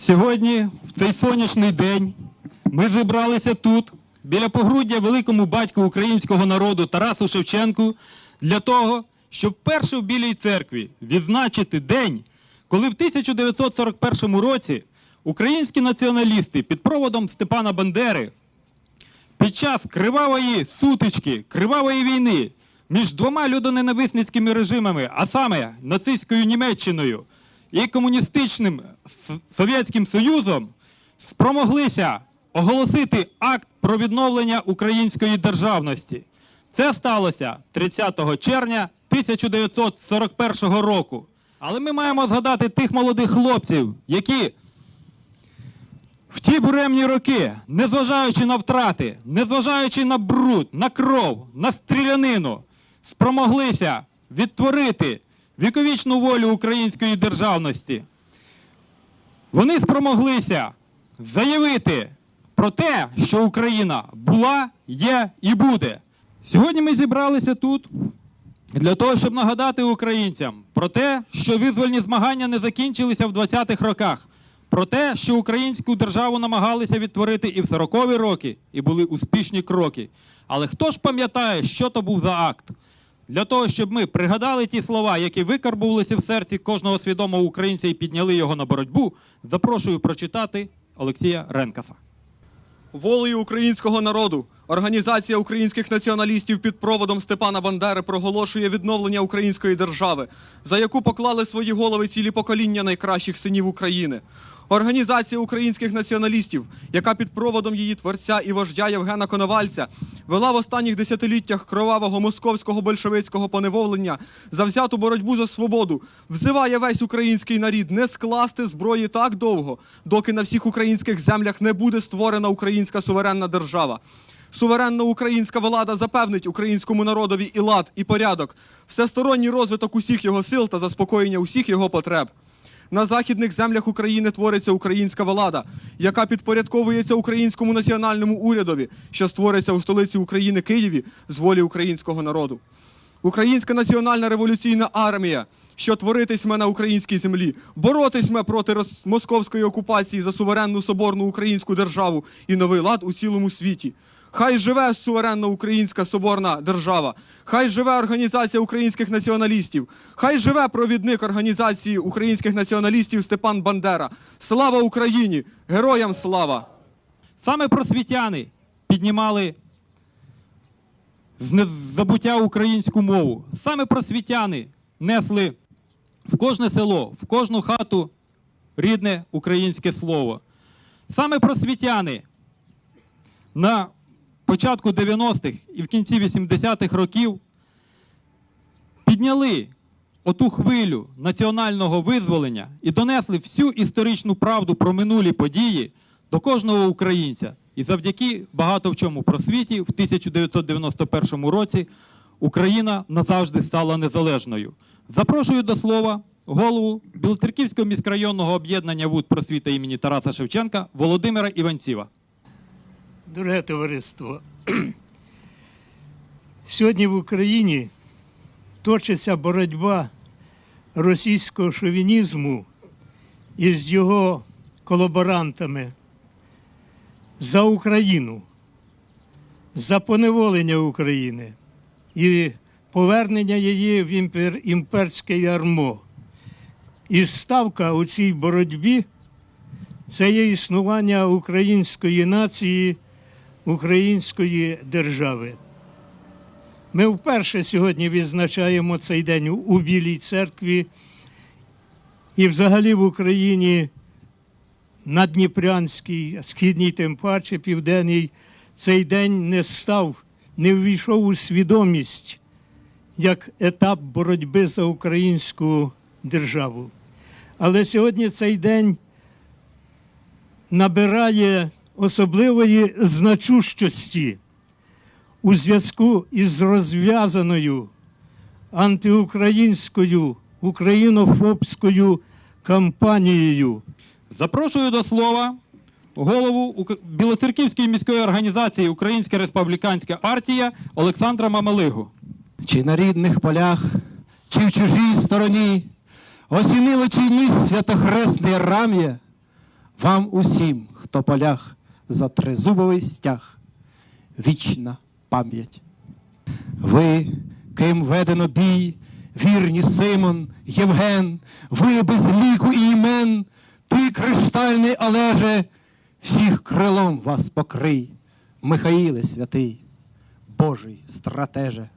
Сьогодні, в цей сонячний день, ми зібралися тут, біля погруддя великому батьку українського народу Тарасу Шевченку, для того, щоб вперше в Білій церкві відзначити день, коли в 1941 році українські націоналісти під проводом Степана Бандери під час кривавої сутички, кривавої війни між двома людоненависницькими режимами, а саме нацистською Німеччиною і комуністичним Совєтським Союзом, спромоглися оголосити акт про відновлення української державності. Це сталося 30 червня 1941 року. Але ми маємо згадати тих молодих хлопців, які в ті буремні роки, незважаючи на втрати, незважаючи на бруд, на кров, на стрілянину, спромоглися відтворити віковічну волю української державності. Вони спромоглися заявити про те, що Україна була, є і буде. Сьогодні ми зібралися тут для того, щоб нагадати українцям про те, що визвольні змагання не закінчилися в 20-х роках, про те, що українську державу намагалися відтворити і в 40-ві роки, і були успішні кроки. Але хто ж пам'ятає, що то був за акт? Для того, щоб ми пригадали ті слова, які викарбувалися в серці кожного свідомого українця і підняли його на боротьбу, запрошую прочитати Олексія Ренкаса. Волею українського народу Організація українських націоналістів під проводом Степана Бандери проголошує відновлення української держави, за яку поклали свої голови цілі покоління найкращих синів України. Організація українських націоналістів, яка під проводом її творця і вождя Євгена Коновальця вела в останніх десятиліттях кровавого московського большевицького поневолення завзяту боротьбу за свободу, взиває весь український нарід не скласти зброї так довго, доки на всіх українських землях не буде створена українська суверенна держава. Суверенна українська влада запевнить українському народові і лад, і порядок, всесторонній розвиток усіх його сил та заспокоєння усіх його потреб. На західних землях України твориться українська влада, яка підпорядковується українському національному урядові, що створиться у столиці України Києві з волі українського народу. Українська національна революційна армія, що творитисьме на українській землі, боротисьме проти роз- московської окупації за суверенну соборну українську державу і новий лад у цілому світі. Хай живе суверенна українська соборна держава, хай живе організація українських націоналістів, хай живе провідник організації українських націоналістів Степан Бандера. Слава Україні! Героям слава! Саме просвітяни піднімали з забуття українську мову. Саме просвітяни несли в кожне село, в кожну хату рідне українське слово. Саме просвітяни на початку 90-х і в кінці 80-х років підняли оту хвилю національного визволення і донесли всю історичну правду про минулі події до кожного українця. І завдяки багато в чому просвіті в 1991 році Україна назавжди стала незалежною. Запрошую до слова голову Білоцерківського міськрайонного об'єднання ВУД просвіта імені Тараса Шевченка Володимира Іванцєва. Дороге товариство, сьогодні в Україні точиться боротьба російського шовінізму із його колаборантами за Україну, за поневолення України і повернення її в імпер, імперське ярмо. І ставка у цій боротьбі це є існування української нації, української держави. Ми вперше сьогодні відзначаємо цей день у Білій церкві і взагалі в Україні на Дніпрянській, східній, тим паче південній, цей день не став, не ввійшов у свідомість як етап боротьби за українську державу. Але сьогодні цей день набирає особливої значущості у зв'язку із розв'язаною антиукраїнською українофобською кампанією. Запрошую до слова голову Білоцерківської міської організації Українська республіканська партія Олександра Мамалигу. чи на рідних полях, чи в чужій стороні, осінило чийність святохресне рам'я, вам усім, хто полях за тризубовий стяг, вічна пам'ять. Ви, ким ведено бій, вірні Симон, Євген, ви без ліку і імен, ти криштальний Олеже, всіх крилом вас покрий, Михаїле святий, Божий стратеже.